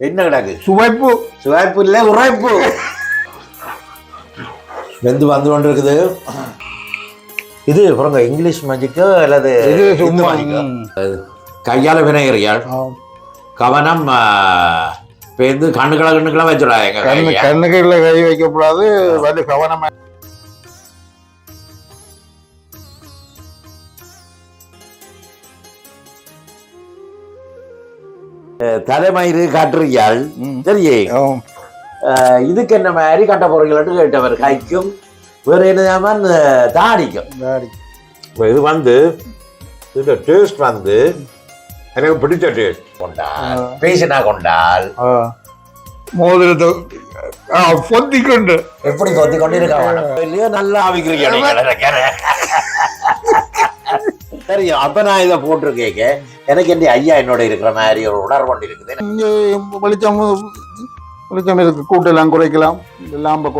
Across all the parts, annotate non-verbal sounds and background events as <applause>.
என்ன கிடக்கு? சுவைப்பு. சுவைப்பு இல்லை உரைப்பு வெந்து வந்து கொண்டு இருக்குது இது பாருங்க இங்கிலீஷ் மேஜிக்கோ அல்லது. கையால வினைகிறியாள் ஆம். கவனம் பேருந்து கண்ணுக்களை கண்ணுக்களை வச்சுடாங்க கண்ணு கண்ணுக்குள்ள கை வைக்கக்கூடாது வந்து கவனமா தலைமயிறு காட்டுறியாள். ம். சரியே? இதுக்கு என்ன மாதிரி கட்ட போறீங்களான்னு கேட்டவர் கைக்கும் வேற என்ன தாடிக்கும். இது வந்து இந்த டேஸ்ட் வந்து எனக்கு பிடிச்ச டேஸ்ட் கொண்டால் பேசினா கொண்டால். மோதிரத்தை பொத்திக்கொண்டு. எப்படி கொத்தி கொண்டு இருக்க இல்லையோ நல்லா ஆவிக்கிறீங்க. சரி அப்ப நான் இதை போட்டிருக்கேங்க. எனக்கு என்ன ஐயா என்னோட இருக்கிற மாதிரி ஒரு உணர்வு ஒன்று இருக்குது. இங்கே வெளிச்சம் வெளிச்சம் இருக்கு. கூட்டெல்லாம் குறைக்கலாம். லாம்பை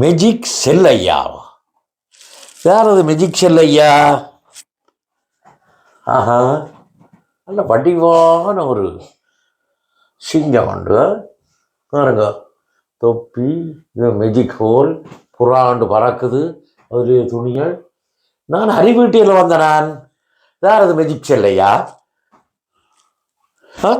மெஜிக் செல்லையாவா யார் அது மெஜிக் செல்லையா ஐயா ஆஹா. நல்ல வடிவான ஒரு சிங்கம் உண்டு பாருங்க. தொப்பி இது மெஜிக் ஹோல் புறாண்டு பறக்குது. அதுலேயே துணிகள். நான் அறிவீட்டியில் வந்த நான். யார் அது மெஜிக் செல்லையா ஆ?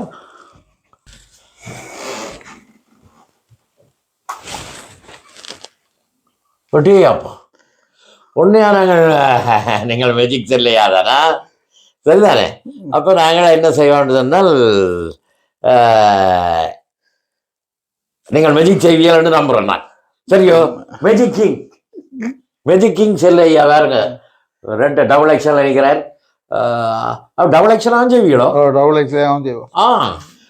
ஒட்டியாப்பா உண்மையா நாங்கள் <laughs> நீங்கள் மெஜிக் இல்லையா தானா சரிதானே. அப்போ நாங்கள் என்ன செய்ய வேண்டும் சொன்னால் நீங்கள் மெஜிக் செய்வீர்கள் என்று நம்புறேன் நான். சரியோ? Magic king magic king Chellaiah வேறுங்க ரெண்டு டபுள் எக்ஸல் நினைக்கிறேன் டபுள் எக்ஸலாகவும் செய்வீங்களோ? டபுள் எக்ஸ் ஆகும் செய்வோம். ஆ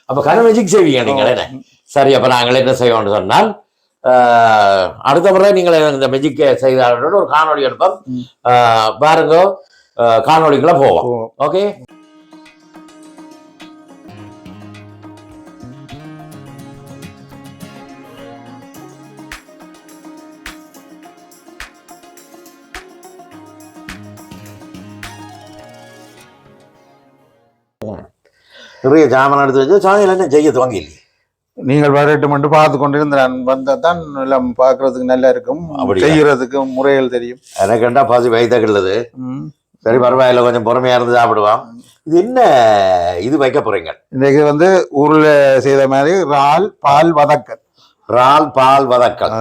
அப்ப கன மேஜிக் செய்வீங்க நீங்கள் என்ன? சரி அப்ப நாங்கள் என்ன செய்வோம்னு சொன்னால் அடுத்த முறை நீங்கள் இந்த மெஜிக் செய்தார்கள் ஒரு காணொளி எடுப்போம் ம். ஆஹ், பாருங்க ஆஹ், காணொளிக்குள்ள போவோம் போவோம். ஓகே நிறைய ஜாமான் எடுத்து வச்சு சாயல் என்ன செய்ய துவங்கி நீங்கள் வரட்டும் மட்டும் பார்த்து கொண்டு நான் வந்தால் தான் எல்லாம் பார்க்கறதுக்கு நல்லா இருக்கும்? செய்யறதுக்கு முறைகள் தெரியும். எனக்கு கண்டா பாசி ம். சரி பரவாயில்ல கொஞ்சம் பொறுமையா இருந்து சாப்பிடுவான் இது என்ன இது வைக்க போறீங்க? இன்னைக்கு வந்து ஊர்ல செய்த மாதிரி இறால் பால் வதக்கல். ரால் பால் வதக்கல்.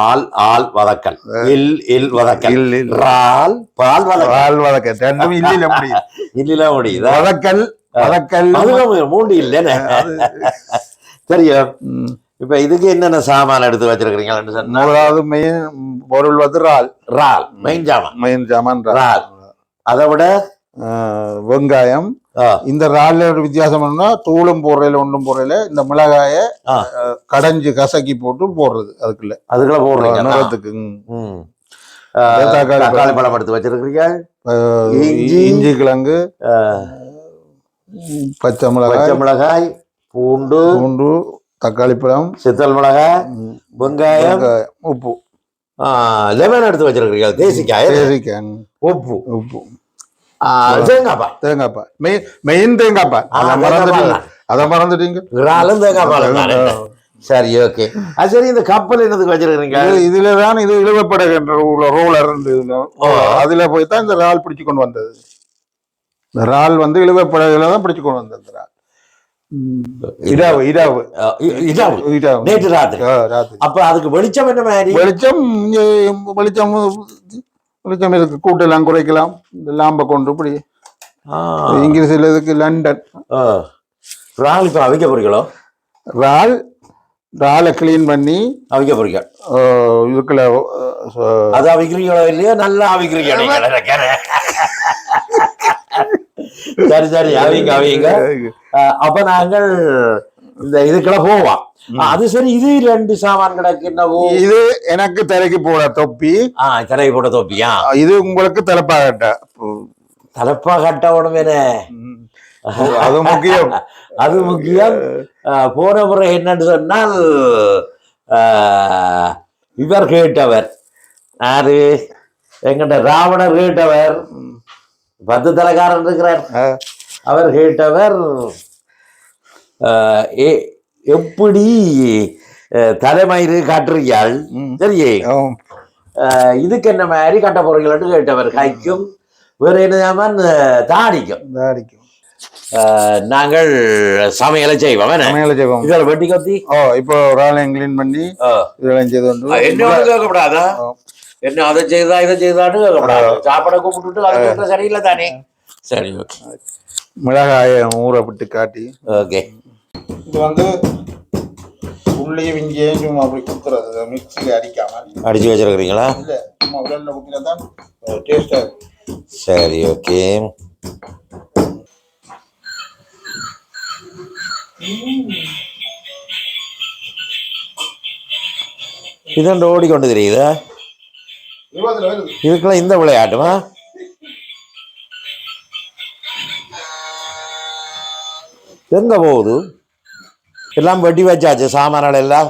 All all வதக்கல். இல் இல் வதக்கல். ரால் பால் வதக்கல். இறால் வதக்கல். ரெண்டும் <laughs> இல்லையில முடியும் இல்ல முடியுதா? வதக்கல் வதக்கல். மூண்டு இல்லைன்னு. சரியா. இப்ப இதுக்கு என்னென்ன சாமான் எடுத்து வச்சிருக்கிறீங்கன்னு சொன்னா முதலாவது மெயின் பொருள் வந்து இறால். ரால் மெயின் சாமான். மெயின் ஜாமான். ரால் அதை விட? வெங்காயம். இந்த இறால்ல ஒரு வித்தியாசம் என்னன்னா தூளும் போடுறதுல ஒன்றும் போடுறதுல இந்த மிளகாய. கடைஞ்சு கசக்கி போட்டு போடுறது அதுக்குள்ள. அதுக்குள்ள போடுறீங்க. நிறத்துக்கு. தக்காளி பழம். எடுத்து வச்சிருக்கிறீங்க? இஞ்சி. கிழங்கு பச்சை மிளகாய். பச்சை மிளகாய். பூண்டு பூண்டு தக்காளி பழம் சித்தல் மிளகாய் வெங்காயம் உப்பு. லெமன் எடுத்து வச்சிருக்கிறீங்க தேசிக்காய் தேசிக்காய். உப்பு. உப்பு. ஆ, தேங்காய் பால் தேங்காய் பால் மெயின் மெயின் தேங்காய் பால் ஆ, அதை மறந்துட்டீங்க. அதை மறந்துட்டீங்க. இறாலும் தேங்காய் பால் தானே? சரி ஓகே. அது சரி இந்த கப்பல் என்னதுக்கு வச்சிருக்கிறீங்க? இது இதுல தான் இது இழுவப்படகின்ற ரோலர் அதுல போய் தான் இந்த இறால் பிடிச்சு கொண்டு வந்தது. இந்த இறால் வந்து இழுவப்படகுல தான் பிடிச்சு கொண்டு வந்தது இறால். இடாவு இடாவு ஆ, இ- இதாவு. இடாவு நேற்று ராத்திரி அப்ப அதுக்கு வெளிச்சம் என்ன மாதிரி வெளிச்சம் வெளிச்சம் வெளிச்சம் இருக்கு கூட்டெல்லாம் குறைக்கலாம் இந்த லாம்பை கொண்டு இப்படி ஆ, இங்கிலீஷ்ல இதுக்கு லண்டன் ஆ. இறால் இப்ப அவிக்க போறீங்களோ இறால் இறாலை கிளீன் பண்ணி அவிக்க போறீங்க இதுக்குள்ள அது அவிக்கிறீங்களோ இல்லையோ நல்லா அவிக்கிறீங்க. சரி சரி <laughs> அவிங்க அவிங்க. அப்ப நாங்கள் இந்த இதுக்கெல்லாம் போவோம். அது சரி இது ரெண்டு சாமான் கிடக்கு என்னவோ இது எனக்கு தலைக்கு போட தொப்பி. ஆ தலை போட தோப்பியா இது உங்களுக்கு தலைப்பாகட்ட தலப்பா கட்ட உடம்பேனே அது முக்கியம். <laughs> அது முக்கியம். போன முறை என்னன்னு சொன்னால் இவர் கேட்டவர். யாரு? எங்கிட்ட ராவணர் கேட்டவர். பத்து தலைக்காரன் இருக்கிறார் அவர் கேட்டவர் எப்படி தலைமயிறு காட்டுறியாள். சரியே. இதுக்கு என்ன மாதிரி கட்ட போறீங்களான்னு கேட்டவர் கைக்கும் வேற என்ன தாடிக்கும் ஆ, நாங்கள் சமையலை செய்வோம்? சமையல செய்வோம். இதில் வெட்டி கத்தி. ஓ இப்போ ஒரு ஆளையும் கிளீன் பண்ணி. இதெல்லாம் செய்து கொண்டு என்ன கேட்கக்கூடாதா. என்ன அதை செய்தா இதை செய்தான்னு சாப்பாடை கூப்பிட்டுட்டு அது சரியில்லை தானே. சரி ஓகே. மிளகாயை ஊற விட்டு காட்டி. ஓகே. இது வந்து உள்ளியும் இங்கேயும் சும்மா அப்படி குத்துறது மிக்சியில் அடிக்காம. அடிச்சு வச்சிருக்கிறீங்களா? இல்லை சும்மா உடலில் குத்தினா தான் டேஸ்டாக சரி ஓகே. இதெண்டு ஓடிக்கொண்டு தெரியுதா? இதுக்கெல்லாம் இந்த விளையாட்டுமா? எங்க போகுது? எல்லாம் வெட்டி வச்சாச்சு சாமான்கள் எல்லாம்.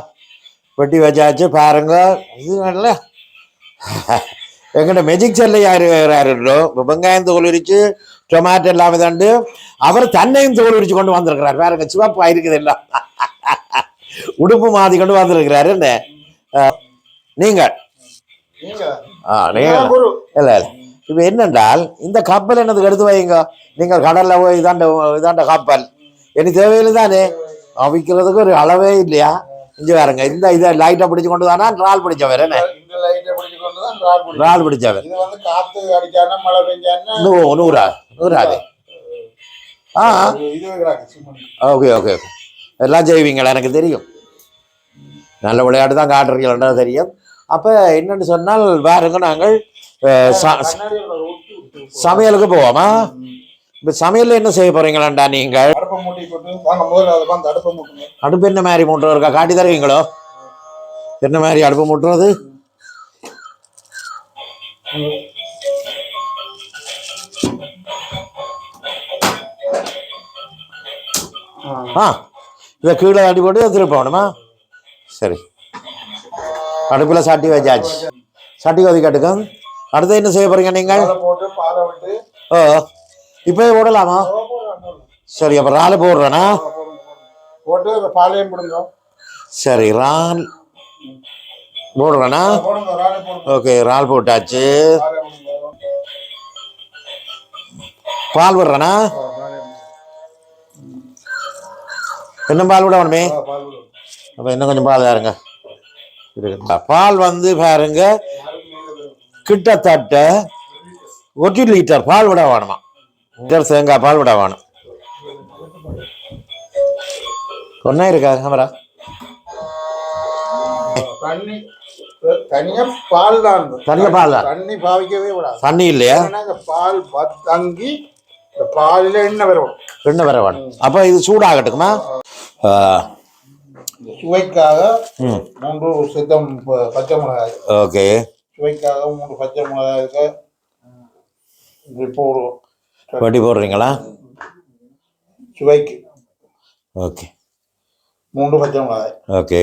வெட்டி வச்சாச்சு பாருங்க. இது நல்ல எங்கிட்ட மெஜிக் செல்ல யாரு இப்போ வெங்காயம் தோல் உரிச்சு டொமேட்டோ எல்லாமே தாண்டு. அவர் தன்னையும் தோல் உரிச்சு கொண்டு வந்திருக்கிறார். பாருங்க சிவப்பா இருக்குது எல்லாம். உடுப்பு மாத்தி கொண்டு வந்திருக்கிறாரு என்ன? நீங்கள் ஆ நீங்கள் இல்ல. இப்போ என்னென்றால் இந்த கப்பல் என்னதுக்கு எடுத்து வைங்க நீங்கள் கடல்ல போய் இதாண்ட இதாண்ட கப்பல். எனக்கு தேவையில்லை தானே? அவிக்கிறதுக்கு ஒரு அளவே இல்லையா? இங்க பாருங்க இந்த இதை லைட்டை பிடிச்சு கொண்டு தானா ரால் பிடிச்சவர் என்ன? ரால் பிடிச்சவர். நூறா நூறாது ஆ. Okay okay okay. எல்லாம் செய்வீங்களா? எனக்கு தெரியும். நல்ல விளையாட்டு தான் காட்டுறீங்களா தெரியும். அப்போ என்னன்னு சொன்னால் நாங்கள் ஒரு ஊத்தி விட்டு சமையலுக்கு போவோமா? இப்போ சமையல்ல என்ன செய்ய போறீங்களாண்டா நீங்கள்? அடுப்பை என்ன மாதிரி மூட்டுறது இருக்கா காட்டி தருவீங்களோ? என்ன மாதிரி அடுப்பு மூட்டுறது? ஆ இதை கீழே அடி போட்டு திருப்ப வேணுமா சரி. அடுப்பில் சட்டி வச்சாச்சு. சட்டி கொதி கட்டுக்கும் அடுத்து என்ன செய்ய போறீங்க நீங்கள்? ஓ இப்போ போடலாமா. சரி அப்போ ராலு போடுறேனா? போட்டு பாலையும் போடுங்க சரி ரால் போடுறேனா? ஓகே ரால் போட்டாச்சு. பாலை விடுறேனா? பாலை என்ன பால் விட வேணுமே? அப்போ இன்னும் கொஞ்சம் பால் தாருங்க. பால் வந்து பாருங்க கிட்டத்தட்ட ஒரு லிட்டர் பால் விட வேணுமா? லிட்டர் தேங்காய் பால் விட வேணும். ஒன்றா இருக்கா கேமரா தண்ணி தனியா பால் தான். தனியா பால் தான். தண்ணி பாவிக்கவே விடாது தண்ணி இல்லையா? பால் தங்கி பாலில் எண்ணெய் வரும். ரெண்டு வர வேணும். அப்போ இது சூடாகட்டுக்குமா? சுவைக்காக மூன்று சித்தம் பச்சை மிளகாய். ஓகே. சுவைக்காக மூன்று பச்சை மிளகாய் இருக்கு. இப்படி போடுவோம் வட்டி போடுறீங்களா? சுவைக்கு. ஓகே. மூன்று பச்சை மிளகாய். ஓகே.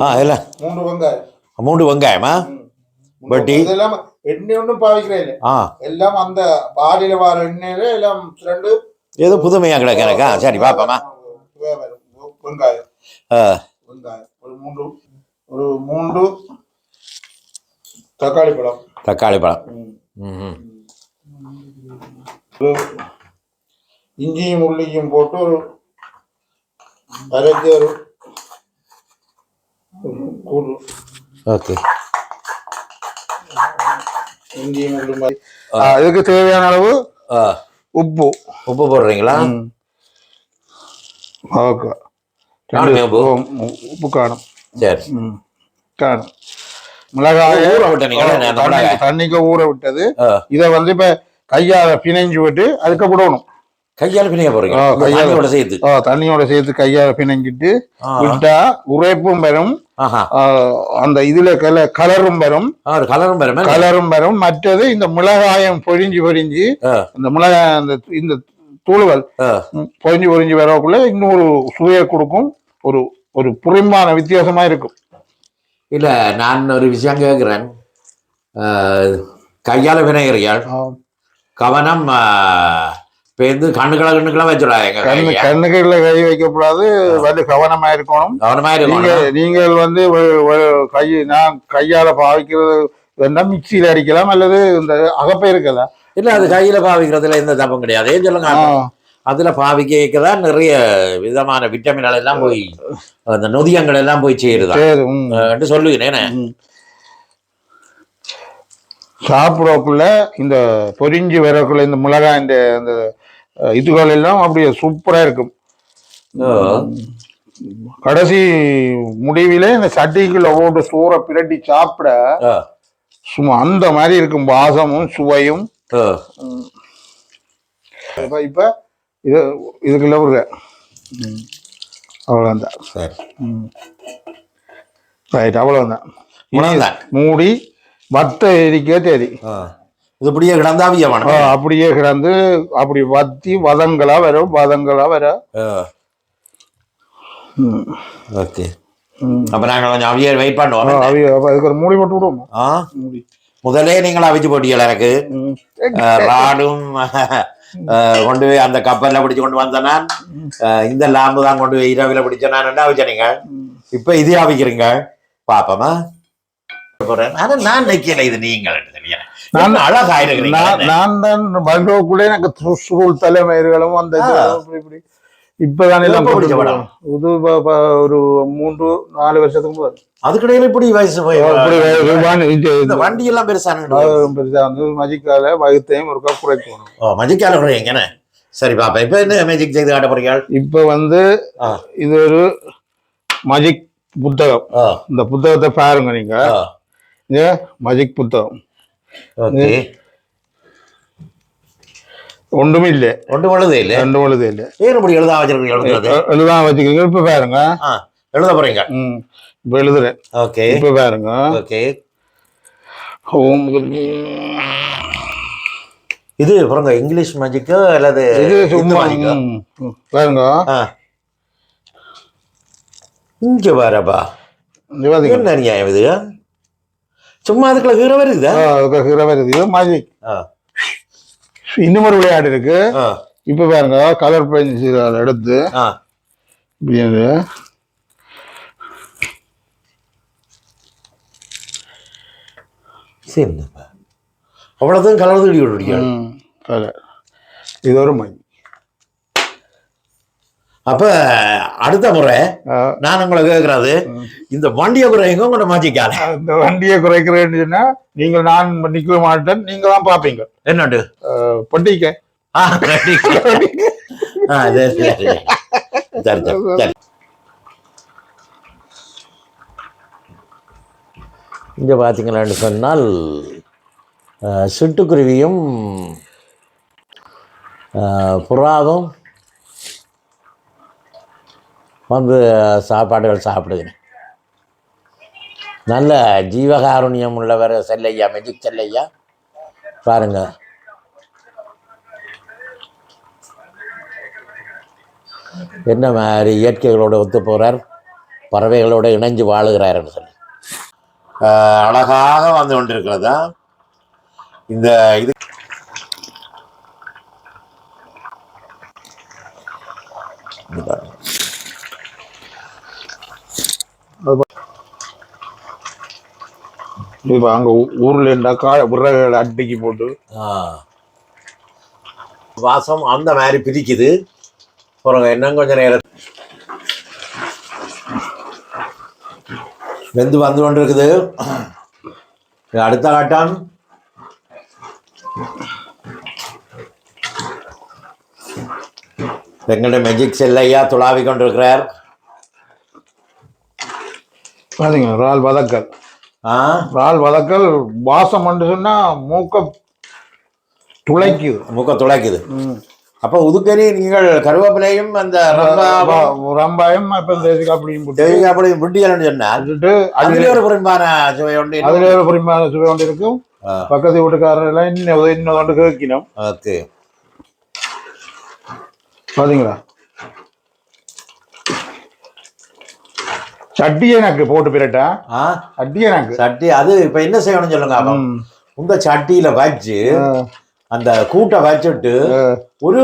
ஆ இல்லை. மூன்று வெங்காயம். மூன்று வெங்காயமா? வட்டி. இதெல்லாம் எண்ணெய் ஒன்றும் பாவிக்கிறேன் ஆ. எல்லாம் அந்த பாலில வர எண்ணெயில எல்லாம் ரெண்டு ஏதோ புதுமையாக கிடக்கு எனக்கா. சரி வரும். வெங்காயம். மூன்று ஒரு மூன்று தக்காளி பழம். தக்காளி பழம். இஞ்சியும் உள்ளியும் போட்டு ஒரு அரைச்சி ஒரு கூடு. ஓகே. இஞ்சியும் உள்ளும் இதுக்கு தேவையான அளவு ஆ. உப்பு. உப்பு போடுறீங்களா? ஓகே. உப்பு? காணும் சரி. காணும் மிளகாய் ஊற மிளகாய். தண்ணிக்கு ஊற விட்டது. இதை வந்து இப்ப கையால பிணைஞ்சு விட்டு அதுக்கு விடணும். கையால் பிணைய போறீங்க. கையாலோட சேர்த்து. தண்ணியோட சேர்த்து கையால பிணைங்கிட்டு ஆ. விட்டா உரைப்பும் வரும். அந்த இதுல கல கலரும் வரும். கலரும் பெருமை கலரும் வரும். மற்றது இந்த மிளகாயம் பொரிஞ்சு ஆ. இந்த மிளகாய் அந்த இந்த தூளுகள் பொரிஞ்சு பொரிஞ்சு வரக்குள்ள இன்னொரு சுவையை கொடுக்கும். ஒரு ஒரு புரிமான வித்தியாசமா இருக்கும். இல்ல நான் ஒரு விஷயம் கேட்கிறேன் கையால வினைகிறியாள் கவனம் ஆஹ், பேந்து கண்ணுக்களை கண்ணுக்களை வச்சுடாங்க கண்ணு கண்ணுகள்ல கை வைக்கக்கூடாது. வந்து கவனமா இருக்கணும். கவனமா இருக்கணும். நீங்கள் வந்து கை நான் கையால பாவிக்கிறது வேணா மிக்சியில அடிக்கலாம் அல்லது இந்த அகப்பை இருக்கலாம் இல்ல அது கையில பாவிக்கிறதுல எந்த தப்பும் கிடையாது. ஏன் சொல்லுங்க? அதுல பாவிக்க தான் நிறைய விதமான விட்டமின்கள் எல்லாம் போய் அந்த நொதியங்கள் எல்லாம் போய் சேருதான் சொல்லுகிறேன். சாப்பிடக்குள்ள இந்த பொரிஞ்சு வரக்குள்ள இந்த மிளகாய் இந்த அஹ், இதுகள் எல்லாம் அப்படியே சூப்பரா இருக்கும். கடைசி முடிவிலே இந்த சட்டிக்குள்ள போட்டு சோறை பிரட்டி சாப்பிட சும்மா அந்த மாதிரி இருக்கும் வாசமும் சுவையும். இப்ப இப்ப இது இதுக்குள்ள ஒரு ம். அவ்வளவுதான். சரி. ரைட் அவ்வளவுதான். மூடி வத்த எரிக்க தேதி. இது இப்படியே கிடந்தாவியமான ஆ, அப்படியே கிடந்து அப்படி வத்தி வதங்களா வரும் வதங்களா வர. ஓகே. அப்ப நாங்க கொஞ்சம் அவிய வெயிட் பண்ணுவோம். அதுக்கு ஒரு மூடி போட்டு விடுவோம். ஆ. மூடி. முதலே நீங்கள் அவிச்சு போட்டீங்க எனக்கு. ராடும் கொண்டு போய் அந்த கப்பல்ல பிடிச்சு கொண்டு வந்த நான். அஹ், இந்த லாம்பு தான் கொண்டு போய் இரவில பிடிச்ச நான் அவிச்சனீங்க இப்ப இது அவிக்கிறீங்க? பாப்பமா. ஆனா நான் நிக்கல இது நீங்கள் நான் அழகா நான் தான் பங்கோக்குள்ளே எனக்கு தலைமயிர்களும் அந்த இப்பதான் பிடிச்ச படம்? இது ஒரு மூன்று நாலு வருஷத்துக்கு முன்னாடி. அதுக்கிடையில இப்படி வயசு இந்த வண்டி எல்லாம் பெருசா வந்து மஜிக்கால வகுத்தையும் ஒருக்கா குறைக்கணும் மஜிக்கால குறையுங்கண்ணே சரி பாப்பா இப்ப என்ன மேஜிக் செய்து காட்ட போறீங்க? இப்ப வந்து. இது ஒரு மஜிக் புத்தகம். இந்த புத்தகத்தை பாருங்க நீங்க. மஜிக் புத்தகம். ஓகே ஒன்றுமே எழுத இல்ல. ரெண்டு எழுத இல்லை. ஏன் இப்படி எழுத வச்சிருக்கீங்க எழுதுறது? எழுதாம வச்சுக்கிறீங்க இப்ப பாருங்க. எழுத போறீங்க. ம் இப்ப எழுதுறேன். ஓகே. இப்ப பாருங்க. ஓகே. ஓம் இது பாருங்க இங்கிலீஷ் மேஜிக்கு அல்லது இது சும்மா. பாருங்க. இங்க பாத்தீங்க. என்ன நியாயம் இது? சும்மா அதுக்குள்ள கீரை வருதா? ஹீரோ வருது. மேஜிக் ஆ. இன்னும் ஒரு விளையாட்டு இருக்கு. இப்ப பாருங்க கலர் பென்சில் எடுத்து இப்படி. சரிப்பா அவ்வளோதான் விடுறீங்க ம், கலர் இது ஒரு மை அப்ப அடுத்த முறை நான் உங்களை கேட்கறது இந்த வண்டியை குறையுங்க உங்களோட மாஜிக்கால இந்த வண்டியை குறைக்கிறேன்னு சொன்னா நீங்கள் நான் நிக்க மாட்டேன் நீங்க தான் பாப்பீங்க என்னண்டு? பொட்டிக்க. இங்க பார்த்தீங்களான்னு சொன்னால் சிட்டுக்குருவியும் புறாவும் வந்து சாப்பாடுகள் சாப்பிடுகிறேன். நல்ல ஜீவகாருண்யம் உள்ளவர் செல்லையா மெஜிக் செல்லையா? பாருங்க. என்ன மாதிரி இயற்கைகளோட ஒத்து போகிறார் பறவைகளோட இணைஞ்சு வாழுகிறார்னு சொல்லி. ஆஹ் அழகாக வந்து கொண்டிருக்கிறதா? இந்த இது இப்ப அங்க ஊர்ல இருந்தா கா விறகுகளை அட்டிக்கு போட்டு. வாசம் அந்த மாதிரி பிரிக்குது. அப்புறம் இன்னும் கொஞ்சம் நேரம் வெந்து வந்து கொண்டிருக்குது. இது அடுத்த கட்டம் எங்களுடைய மெஜிக் செல்லையா துளாவி கொண்டிருக்கிறார். பாத்தீங்க இறால் வதக்கல் இறால் வதக்கல் வாசம் சொன்னா மூக்க துளைக்குது. மூக்க துளைக்குது. அப்ப உதுக்கறி நீங்கள் கருவேப்பிலையும் அந்த ரம்பாயம் அப்ப போட்டு தேவையாப்படையும் புட்டியல்னு சொன்னால் அதுல ஒரு புறம்பான சுவை உண்டு அதுல ஒரு பரிமாண சுவை ஒன்று இருக்கும். பக்கத்து வீட்டுக்காரர் எல்லாம் இன்னும் இன்னும் ஒன்று கேட்கணும் ஓகே. பாத்தீங்களா? சட்டி எனக்கு போட்டு பிரட்டா. ஆ? சட்டி எனக்கு. சட்டி அது இப்ப என்ன செய்யணும்னு சொல்லுங்க. உங்க சட்டியில வச்சு அந்த கூட்டை வச்சுட்டு ஒரு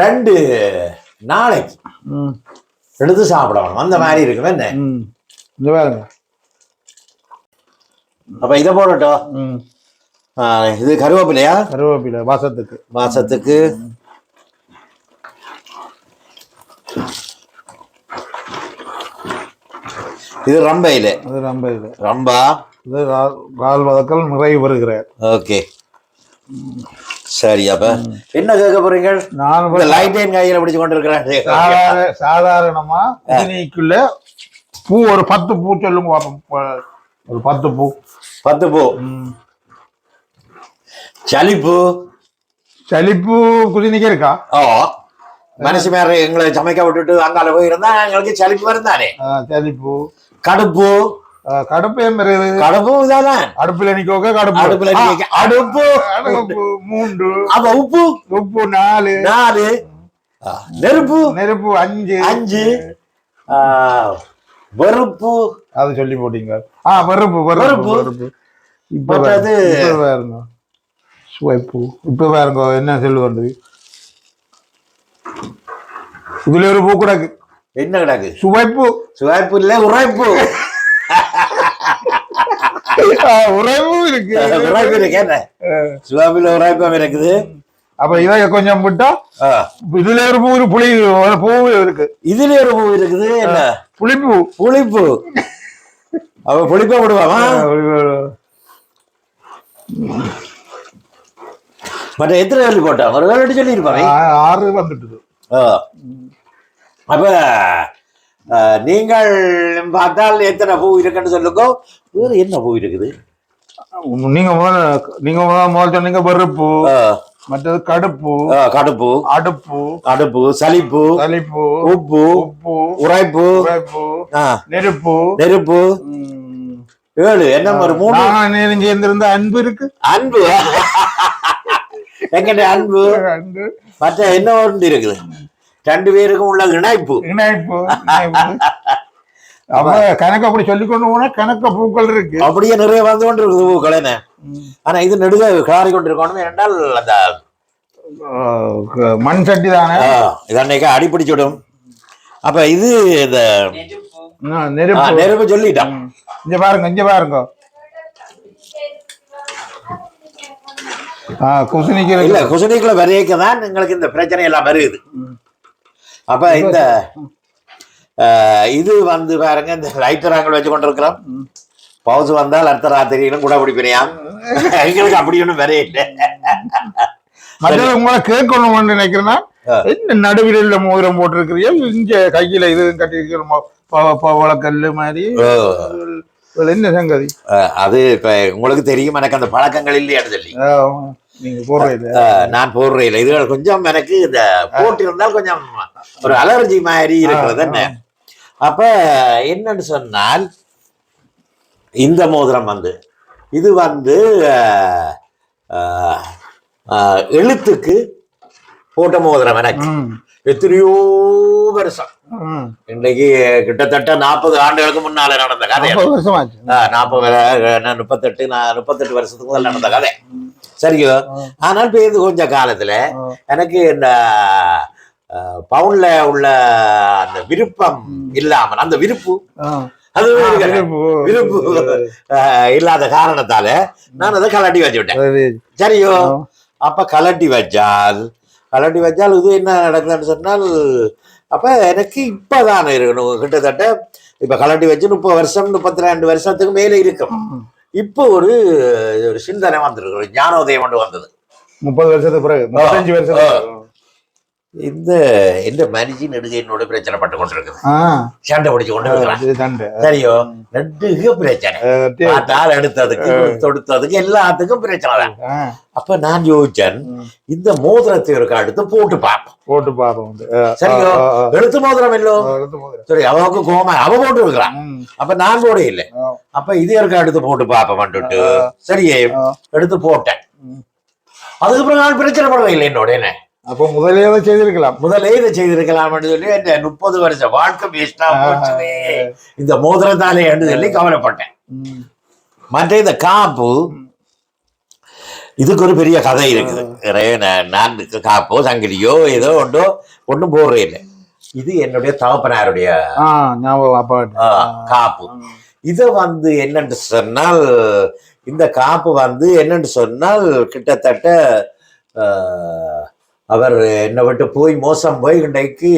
ரெண்டு நாளைக்கு எடுத்து சாப்பிடணும். அந்த மாதிரி இருக்கும் என்ன. இந்த பாருங்க. அப்ப இதை போடட்டும். இது கருவேப்பிலையா? கருவேப்பிலை வாசத்துக்கு. மாசத்துக்கு இது ரொம்ப இது ரம்பா? இது ரால் வதக்கல் நிறைவு வருகிறார் ஓகே. சரி அப்ப என்ன கேட்க போறீங்க? நான் லைட்டைன் கையில பிடிச்சு கொண்டு இருக்கிறேன் சாதாரண சாதாரணமா இதுக்குள்ள பூ ஒரு பத்து பூ சொல்லுங்க ஒரு பத்து பூ. பத்து பூ. ம். சலிப்பு சலிப்பு குதினிக்க இருக்கா? ஓ மனசு மேல எங்களை சமைக்க விட்டுட்டு அங்கால போயிருந்தா எங்களுக்கு சலிப்பு வருந்தானே? ஆ, சலிப்பு கடுப்பு. கடுப்பு கடுப்பும் இதாதான் அடுப்புல நிக்கோக்க கடுப்பு. அடுப்புல அடுப்பு. மூன்று. அப்ப உப்பு? உப்பு நாலு. நாலு. நெருப்பு? நெருப்பு அஞ்சு. அஞ்சு. வெறுப்பு. அது சொல்லி போட்டீங்க. ஆ வெறுப்பு வெறுப்பு வெறுப்பு. இப்ப இப்ப பாருங்க சுவைப்பு இப்ப பாருங்க. என்ன சொல்லுவது இதுல ஒரு பூ கிடக்கு என்ன கிடக்கு சுவைப்பு. சுவைப்பு இல்ல உரைப்பு உறைவு இருக்கு. உரைப்பு இருக்கு என்ன? சுவைப்புல உரைப்பும் இருக்குது? அப்ப இதை கொஞ்சம் விட்டா இதுல ஒரு பூ ஒரு புளி பூ இருக்கு. இதுல ஒரு பூ இருக்குது என்ன? புளிப்பூ. புளிப்பு. அவ புளிப்பா விடுவாமா மற்ற எத்தனை வேலை போட்டான் ஒரு வேலை சொல்லி இருப்பாங்க ஆறு வந்துட்டுது. அப்ப நீங்கள் பார்த்தால் எத்தனை பூ இருக்குன்னு சொல்லுங்க. வேறு என்ன பூ இருக்குது? நீங்க முதல்ல நீங்க முதல்ல சொன்னீங்க வெறுப்பு. மற்றது கடுப்பு. கடுப்பு. அடுப்பு. அடுப்பு சலிப்பு சலிப்பு உப்பு. உப்பு. உரைப்பு உரைப்பு நெருப்பு. நெருப்பு. ஏழு என்ன ஒரு மூணு? நான் நேரம் சேர்ந்திருந்த அன்பு இருக்கு. அன்பு. <laughs> எங்கிட்ட அன்பு? அன்பு. மற்ற என்ன ஒன்று இருக்குது? ரெண்டு பேருக்கும் உள்ள இணைப்பு. இணைப்பு. அப்ப கணக்கு அப்படி சொல்லி கொண்டு போனா கணக்க பூக்கள் இருக்கு. அப்படியே நிறைய வந்து கொண்டு இருக்குது பூக்கள் என்ன? ஆனா இது நெடுக கிளாரி கொண்டு இருக்கணும் என்றால் அந்த மண் சட்டி தானே? இது அன்னைக்கு அடிப்பிடிச்சுடும் அப்ப இது இந்த நெருப்பு. நெருப்பு சொல்லிட்டான். இங்க பாருங்க இங்க பாருங்க. ஆ குசினிக்கு இல்ல குசனிக்குள்ள வரையக்க தான் எங்களுக்கு இந்த பிரச்சனை எல்லாம் வருது. அப்ப இந்த இது வந்து பாருங்க இந்த லைட்டர் ஆங்கிள் வச்சு கொண்டிருக்கிறோம் பவுஸ் வந்தால் அடுத்த ராத்திரியிலும் கூட பிடிப்பினையாம். எங்களுக்கு அப்படி ஒன்றும் வரையில்லை மற்றது உங்களை கேட்கணும்னு நினைக்கிறேன்னா. என்ன நடுவில் மோதிரம் போட்டிருக்கிறீங்க? இங்க கையில இது கட்டிருக்கிற வழக்கல்லு மாதிரி? என்ன சங்கதி? அது இப்ப உங்களுக்கு தெரியும் எனக்கு அந்த பழக்கங்கள் இல்லையான்னு சொல்லி. நான் போடுறேன் இல்லை இது கொஞ்சம் எனக்கு இந்த போட்டிருந்தால் கொஞ்சம் ஒரு அலர்ஜி மாதிரி இருக்கிறது என்ன அப்ப என்னன்னு சொன்னால் இந்த மோதிரம் வந்து இது வந்து எழுத்துக்கு போட்ட மோதிரம் எனக்கு. எத்தனையோ வருஷம். இன்னைக்கு கிட்டத்தட்ட நாற்பது ஆண்டுகளுக்கு முன்னால நடந்த கதை. நாற்பது முப்பத்தெட்டு நான் முப்பத்தெட்டு வருஷத்துக்கு முதல்ல நடந்த கதை. சரியோ ஆனால் இது கொஞ்ச காலத்துல. எனக்கு இந்த பவுன்ல உள்ள அந்த விருப்பம் இல்லாமல் அந்த விருப்பு. அது விருப்பு. இல்லாத காரணத்தால நான் அதை கலட்டி வச்சு விட்டேன் சரி. சரியோ. அப்ப கலட்டி வச்சால் கலட்டி வச்சால் இது என்ன நடக்குதுன்னு சொன்னால் அப்ப எனக்கு இப்பதான் இருக்கணும் கிட்டத்தட்ட இப்ப கலட்டி வச்சு முப்பது வருஷம் முப்பத்தி ரெண்டு வருஷத்துக்கு மேல இருக்கும். இப்போ ஒரு ஒரு சிந்தனை வந்திருக்கு. ஒரு ஞானோதயம் கொண்டு வந்தது. முப்பது வருஷத்துக்கு பிறகு முப்பத்தஞ்சு பிறகு. இந்த இந்த மனுஷி நெடுக என்னோட பிரச்சனை பட்டு கொண்டிருக்குது. சண்டை பிடிச்சு கொண்டு இருக்கிறான். சரியோ? நெடுக பிரச்சனை. பார்த்தால் எடுத்ததுக்கு தொடுத்ததுக்கு எல்லாத்துக்கும் பிரச்சனை தான். அப்ப நான் யோசிச்சேன். இந்த மோதிரத்தை ஒரு எடுத்து போட்டு பார்ப்போம். போட்டு அஹ், சரியோ. எடுத்து மோதிரம் இல்லோ. சரி அவனுக்கு கோமா அவ போட்டு இருக்கிறான். அப்ப நான் போட இல்லை. அப்ப இது இருக்க எடுத்து போட்டு பார்ப்போம்ட்டு சரியே. எடுத்து போட்டேன். அதுக்கப்புறம் நான் பிரச்சனை படவே இல்லை என்னோட என்ன? அப்போ முதலே அதை செய்திருக்கலாம். முதலே இதை செய்திருக்கலாம்னு சொல்லி இந்த முப்பது வருஷ வாழ்க்கை வேஸ்டா இந்த மோதிரத்தாலே என்று சொல்லி கவலைப்பட்டேன். மற்ற இந்த காப்பு இதுக்கு ஒரு பெரிய கதை இருக்குது. நான் காப்போ சங்கிலியோ ஏதோ ஒன்றோ ஒன்றும் போடுறே இல்லை. இது என்னுடைய தகப்பனாருடைய காப்பு. இதை வந்து என்னன்னு சொன்னால் இந்த காப்பு வந்து என்னன்னு சொன்னால் கிட்டத்தட்ட அவர் என்னை விட்டு போய் மோசம் போய் இன்றைக்கு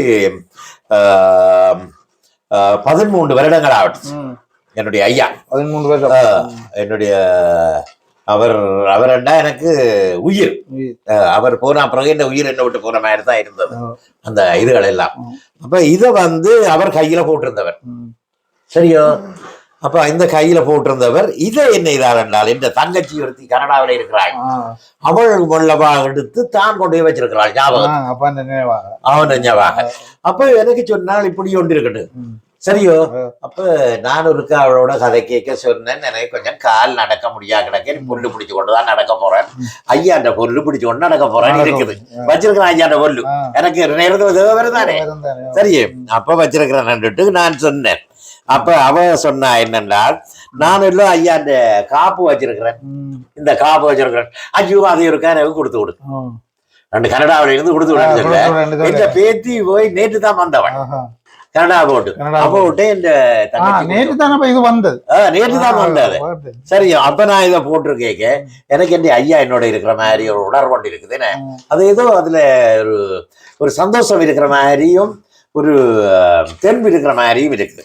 பதிமூன்று வருடங்கள் ஆகட்டும். என்னுடைய ஐயா. பதிமூணு வருஷம் ஆ, என்னுடைய அவர் அவரண்டா எனக்கு உயிர். அவர் போன பிறகு இந்த உயிர் என்ன விட்டு போன மாதிரி தான் இருந்தது. அந்த இதுகள் எல்லாம். அப்ப இதை வந்து அவர் கையில போட்டிருந்தவர். சரியோ? அப்ப இந்த கையில போட்டிருந்தவர் இதை என்ன இதால் என்றால் இந்த தங்கச்சி ஒருத்தி கனடாவில் இருக்கிறாள். ஆ, அவள் மொல்லவா எடுத்து தான் கொண்டு போய் வச்சிருக்கிறாள் ஞாபகம். அவன் ஞாபகம் அப்ப எனக்கு சொன்னால் இப்படி ஒன்று இருக்கட்டும். ம், சரியோ. அப்ப நான் ஒருக்க அவளோட கதை கேட்க சொன்னேன். எனக்கு கொஞ்சம் கால் நடக்க முடியா கிடக்க. பொருள் பிடிச்சு கொண்டு தான் நடக்க போறேன். ஐயா அந்த பொருள் பிடிச்சு கொண்டு நடக்க போறேன்னு இருக்குது. வச்சிருக்கிறேன் ஐயா அந்த பொருள் எனக்கு நேரத்தில் தேவை தானே? இருந்தானே. சரி. அப்ப வச்சிருக்கிறேன்ட்டு நான் சொன்னேன். அப்ப அவ சொன்னா என்னென்றால் நான் எல்லாம் ஐயா அந்த காப்பு வச்சிருக்கிறேன். இந்த காப்பு வச்சிருக்கிறேன். ஐயோ அது இருக்கா எனக்கு கொடுத்து ஆ. ரெண்டு கனடாவில இருந்து கொடுத்து விடுன்னு சொல்ல கொடுத்து விடு, இந்த பேத்தி போய் நேற்று தான் வந்தவன். கனடா போட்டு. அப்ப விட்டு இந்த நேற்று தானே இது வந்தது. நேற்று தான் வந்தது. சரி அப்ப நான் இதை போட்டிருக்கேக்க எனக்கு என் ஐயா என்னோட இருக்கிற மாதிரி ஒரு உணர்வு இருக்குது என்ன. அது ஏதோ அதுல ஒரு ஒரு சந்தோஷம் இருக்கிற மாதிரியும் ஒரு தெம்பு இருக்கிற மாதிரியும் இருக்குது.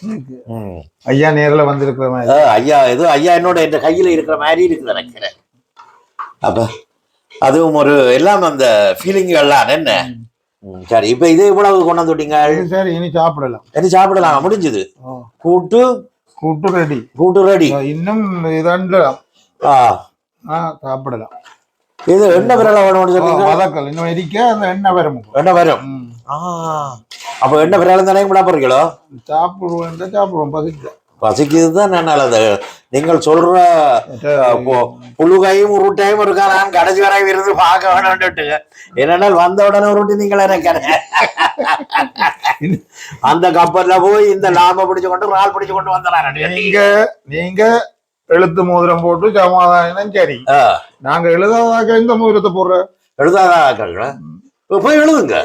ஐயா நேர்ல வந்திருக்கிற மாதிரி. ஐயா ஏதோ ஐயா என்னோட என் கையில இருக்கிற மாதிரி இருக்குது எனக்கு. அப்ப அதுவும் ஒரு எல்லாம் அந்த ஃபீலிங்கெல்லாம் என்ன? சரி இப்ப இது இவ்வளவு கொண்டு வந்துட்டீங்க இது சரி இனி சாப்பிடலாம். என்ன சாப்பிடலாம்? முடிஞ்சது. கூட்டு? கூட்டு ரெடி கூட்டு ரெடி இன்னும் இதண்டு ஆ. ஆ சாப்பிடலாம். இது என்ன விரல வேணும்னு சொன்னீங்க? வதக்கல். இன்னும் எரிக்க அந்த எண்ணெய் வரும். என்ன வரும். அப்ப என்ன விரல தானே விட போறீங்களோ? சாப்பிடுவோம் சாப்பிடுவோம் பசிக்க பசிக்குது தான் நான் நல்லது நீங்கள் சொல்ற புழுகையும் உருட்டையும் இருக்கா? நான் கடைசி வரை இருந்து பார்க்க வேணும்னுட்டுங்க என்னென்னால் வந்த உடனே உருட்டி நீங்கள் அந்த கப்பல்ல போய் இந்த லாபம் பிடிச்சு கொண்டு ரால் பிடிச்சு கொண்டு வந்துடுறாங்க நீங்க நீங்க எழுத்து மோதிரம் போட்டு சமாதானம் சரி. நாங்க எழுதாதாக்க இந்த மோதிரத்தை போடுற? எழுதாதான் போய் எழுதுங்க.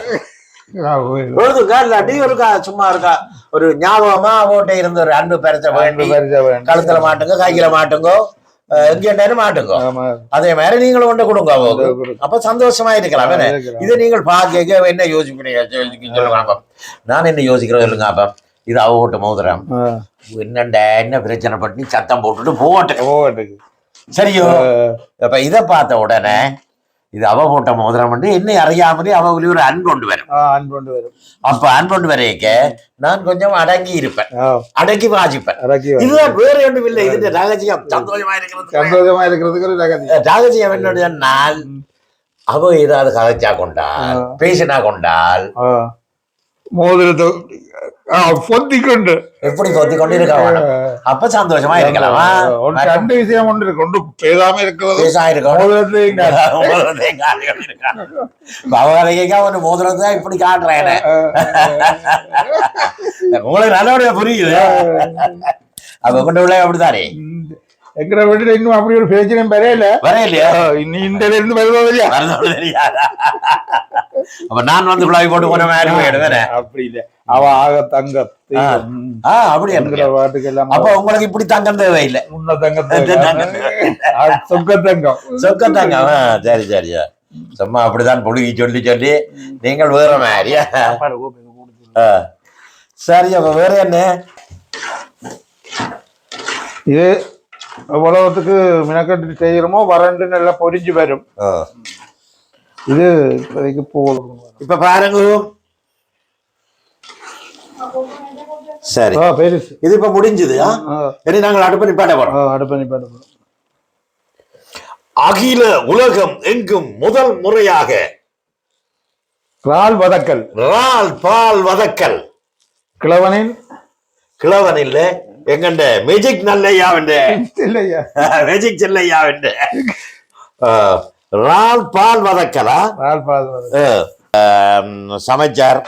எழுதுங்க இல்லாட்டி இருக்கா? சும்மா இருக்கா? ஒரு ஞாபகமா ஓட்ட இருந்த ஒரு அன்பு பெருச்ச வேண்டி கழுத்துல மாட்டுங்க கையில மாட்டுங்க எங்கேண்டாலும் மாட்டுங்க. அதே மாதிரி நீங்களும் கொண்டு கொடுங்க அவங்க அப்ப சந்தோஷமா இருக்கலாம்? இதை நீங்கள் பார்க்க என்ன யோசிக்கிறீங்க யோசிக்க சொல்லுங்க நான் என்ன யோசிக்கிறேன் சொல்லுங்க அப்ப. இது அவ ஓட்ட மோதிரம். ஆ. என்னண்டா என்ன பிரச்சனை? பண்ணி சத்தம் போட்டுட்டு போட்டு ஓட்டுக்கு சரியோ? அப்ப இதை பார்த்த உடனே இது அவ போட்ட மோதிரம் வந்து என்னை அறியாமலே அவ ஒரு அன்பு கொண்டு வரும். ஆ, அன்பு கொண்டு வரும். அப்ப அன்பு கொண்டு வரைக்க நான் கொஞ்சம் அடங்கி இருப்பேன். இறக்கி வரும். இதுதான் வேற ஒன்றும் இல்லை. இது ரகசியம் சந்தோஷமா இருக்கிறது. சந்தோஷமா இருக்கிறதுக்கு ஒரு ரகசியம் என்னுடைய நாள். அவ ஏதாவது கதைச்சா கொண்டால். பேசினா கொண்டால். மோதிரத்தை ஆ, பொத்திக் கொண்டு எப்படி கொத்தி கொண்டு இருக்க வேணும். அப்ப சந்தோஷமா இருக்கலாம். ரெண்டு விஷயம் ஒன்று ஒன்று பேசாம இருக்கிறது. பேசா இருக்கும் மோதிரத்தையும் ஒரு மோதிரத்தை இப்படி காட்டுறேன் உங்களுக்கு நல்லபடியா புரியுது. அப்ப கொண்டு உள்ள அப்படித்தானே? எங்கிற வீட்டுல இன்னும் அப்படி ஒரு பிரச்சனையும் வரையில. வர இல்லையா இன்னி இந்த இருந்து தெரியாதா அப்ப நான் வந்து குழாவி போட்டு போன மாதிரி அப்படி இல்ல. அவ ஆக தங்க அப்படி என்கிற பாட்டுக்கு எல்லாம் அப்ப உங்களுக்கு இப்படி தங்கம் தேவையில்லை. முன்ன தங்க தங்க அது சொக்க தங்கம். சொக்கம் தங்கம். சரி சரி. சும்மா அப்படிதான் புழுகி சொல்லி சொல்லி நீங்கள் வேற மாதிரி. ஆ. சரி அப்ப வேற என்ன? இது எவ்வளவுத்துக்கு மினக்கட்டு செய்யறோமோ வறண்டு நல்லா பொரிஞ்சு வரும். ஆ. இது இப்போதைக்கு போகணும் இப்ப பாருங்க. சரி. ஆ பெருசு இது இப்ப முடிஞ்சது ஆ? ஆ. இனி நாங்கள் அடுப்பு நிப்பாட்ட போறோம். ஆ அடுப்பு நிப்பாட்டு அகில உலகம் எங்கும் முதல் முறையாக இறால் வதக்கல். இறால் பால் வதக்கல். கிழவனின் கிழவன் இல்ல. எங்கண்ட? மெஜிக் நல்லையாவென்ற இல்லையா மெஜிக் பால் வதக்கலா? இறால் பால் வதக்கல் அஹ், ஆம், சமைச்சார்.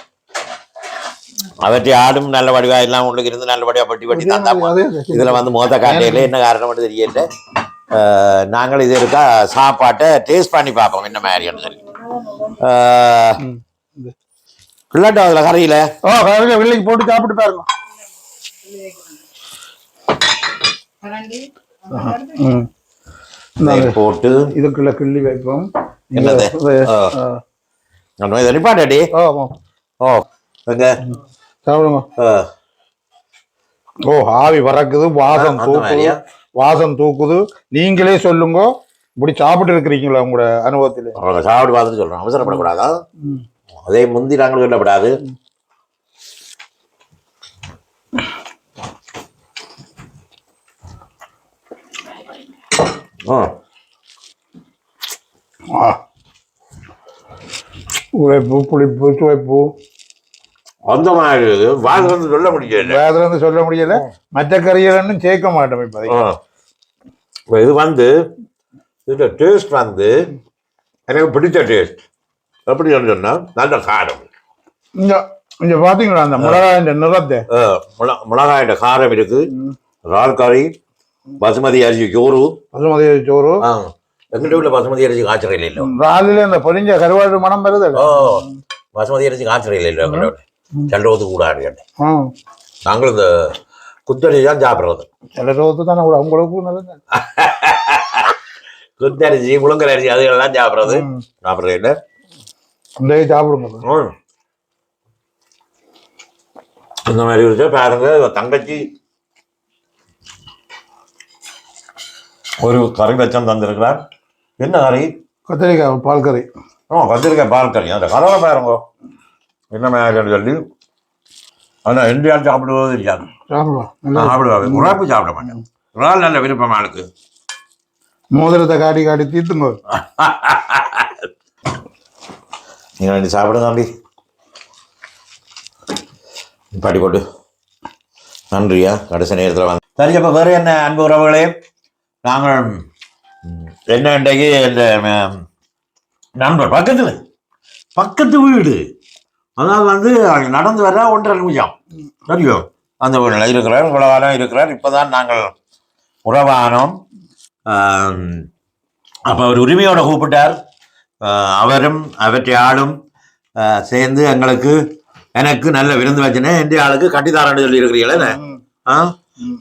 அவற்றை ஆடும் நல்ல வடிவா எல்லாம் உங்களுக்கு இருந்து நல்ல வடிவா பட்டி பட்டி தான். இதுல வந்து முகத்த காட்டையில என்ன காரணம் தெரியல. நாங்கள் இது இருக்கா சாப்பாட்டை டேஸ்ட் பண்ணி பார்ப்போம். என்ன மாதிரின்னு சொல்லி. அஹ், ம். இது. கிள்ளட்டும் அதுல கரையில ஓ போட்டு சாப்பிட்டு பாருங்க ம் இந்தாங்க. போட்டு இதுக்குள்ள கிள்ளி வைப்போம். நம்ம இதை நிப்பாட்டி. ஓ எங்க? சாப்பிடுங்க. ஓ ஆவி பறக்குது வாசம் தூக்குது? வாசம் தூக்குது. நீங்களே சொல்லுங்க. இப்படி சாப்பிட்டு இருக்கிறீங்களா உங்களோட அனுபவத்தில்? சாப்பிட்டு பார்த்துட்டு சொல்றோம். அவசரப்படக்கூடாதா. அதே முந்தி நாங்கள் சொல்லப்படாது ஆ ஆ. உழைப்பு புளிப்பு சுவைப்பு அந்த மாதிரி இது வாய் வந்து சொல்ல முடியல. வேதல இருந்து சொல்ல முடியல. மற்ற கறிகளும் சேர்க்க மாட்டோம் ஆ. இப்ப இது வந்து இதுல டேஸ்ட் வந்து எனக்கு பிடிச்ச டேஸ்ட் எப்படி சொன்னா நல்ல காரம். இங்க இங்க பாத்தீங்களா அந்த மிளகாய் இந்த நிறத்தை? ஆ, மிள- மிளகாயோட காரம் இருக்கு ம். இறால் கறி பசுமதி அரிசி சோறு பசுமதி சோறு ஆ, எங்கிட்ட உள்ள பசுமதி அரிசி காய்ச்சறையில் இல்லை ராலில இந்த பொரிஞ்ச கருவாடு மனம் வருது ஓ பசுமதி அரிசி காய்ச்சறையில் இல்லை எங்களோட செல்றது கூடாது ஆ நாங்கள் இந்த குத்தரிசி தான் சாப்பிட்றது சில ரோத்து தானே உங்களுக்கு நல்லது குத்தரிசி முழுங்கல் அரிசி அதுகளெல்லாம் சாப்பிட்றது. சாப்பிட்றது இல்லை இந்த சாப்பிடுங்க. இந்த மாதிரி பாருங்க தங்கச்சி ஒரு கறி வச்சம் தந்திருக்கிறார். என்ன கறி கத்திரிக்காய் பால் கறி. ஆ கத்திரிக்காய் பால் கறி. அந்த கலவை பாருங்க. என்ன மாதிரி சொல்லி. ஆனால் இந்தியா சாப்பிடுவது நான் சாப்பிடுவாங்க உழைப்பு சாப்பிட மாட்டேன். நாள் நல்ல விருப்பமா இருக்கு. மோதிரத்தை காட்டி காட்டி தீர்த்துங்க. நீங்கள் ரெண்டு சாப்பிடுங்க தம்பி. பாட்டி போட்டு. நன்றியா? கடைசி நேரத்தில் வந்து. சரி அப்போ வேறு என்ன அன்பு உறவுகளே? நாங்கள் என்ன இன்றைக்கு இந்த நண்பர் பக்கத்தில் பக்கத்து வீடு. அதாவது வந்து நடந்து வர ஒன்றரை நிமிஷம். தெரியும் அந்த வீட்டில் இருக்கிறார் காலம் இருக்கிறார் இப்போ தான் நாங்கள் உறவானோம். அப்போ அவர் உரிமையோட கூப்பிட்டார். அவரும் அவற்றை ஆளும் சேர்ந்து எங்களுக்கு எனக்கு நல்ல விருந்து வச்சுனே எந்த ஆளுக்கு கட்டித்தாரன்னு சொல்லி இருக்கிறீங்களே ஆ?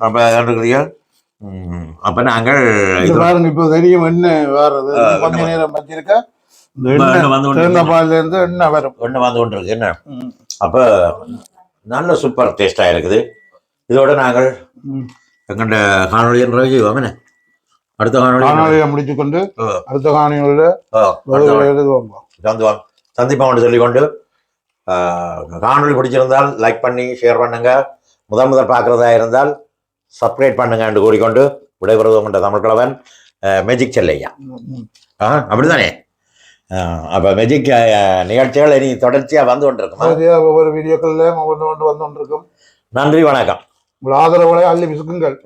அப்போ இருக்கிறீர்கள் அப்ப நாங்கள் பாருங்க இப்போ தெரியும் வர்றது. ஆ, கொஞ்ச நேரம் வச்சிருக்கா. வந்து கொண்டு தேங்காய் பால்ல இருந்து எண்ணெய் வரும். ஒன்று வந்து கொண்டு இருக்கு. என்ன. அப்போ நல்ல சூப்பர் டேஸ்டாக இருக்குது. இதோட நாங்கள் ம். எங்கள்ட காணொலி என்ற செய்வோம். என்ன? அடுத்த காணொலி காணொலியை முடிச்சு கொண்டு ஆ, அடுத்த காணொலியோட சந்திப்போம் சொல்லிக்கொண்டு காணொளி பிடிச்சிருந்தால் லைக் பண்ணி ஷேர் பண்ணுங்க. முதல் முதல் பார்க்குறதா இருந்தால் சப்ஸ்கிரைப் பண்ணுங்க என்று கூறிக்கொண்டு விடைபெறுவது உங்கள்கிட்ட தமிழ் கலவன் மேஜிக் செல்லையா? ஆ அப்படிதானே அப்போ மெஜிக் நிகழ்ச்சிகள் இனி தொடர்ச்சியாக வந்து கொண்டிருக்குமா? ஒவ்வொரு வீடியோக்கள்ல ஒவ்வொன்று ஒன்று வந்து கொண்டிருக்கும். நன்றி வணக்கம். உங்கள் ஆதரவுகளை அள்ளி விசுக்குங்கள்.